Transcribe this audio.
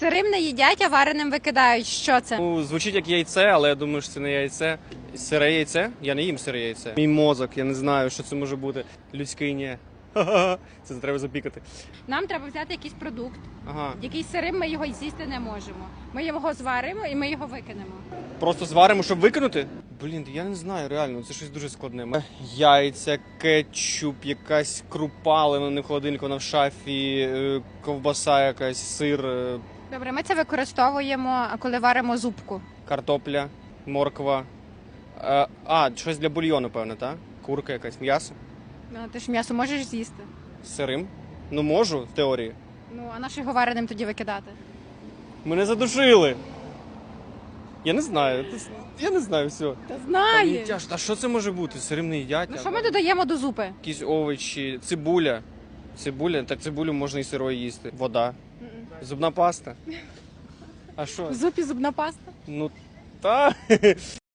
Сирим не їдять, а вареним викидають. Що це? Ну, звучить як яйце, але я думаю, що це не яйце. Сире яйце? Я не їм сире яйце. Мій мозок, я не знаю, що це може бути. Людський ні. Ха-ха-ха. Це треба запікати. Нам треба взяти якийсь продукт, Ага. який сирим ми його з'їсти не можемо. Ми його зваримо і ми його викинемо. Просто зваримо, щоб викинути? Блін, я не знаю, реально, це щось дуже складне. Яйця, кетчуп, якась крупа, але не в холодильнику, вона в шафі, е, ковбаса якась, сир, е, Добре, ми це використовуємо, коли варимо зубку. картопля, морква. Е, А, щось для бульйону, певно, так? Курка якась, м'ясо. Ну, ти ж м'ясо можеш з'їсти. Сирим. Ну можу, в теорії. Ну, а наш його вареним тоді викидати. Мене задушили. Я не знаю. Я не знаю все. Та знає. А що це може бути? Не їдять? Ну що ми додаємо до зупи? Якісь овочі, цибуля. Цибуля, так цибулю можна і сирою їсти. Вода. Зубна паста. А що? В зупі зубна паста. Ну та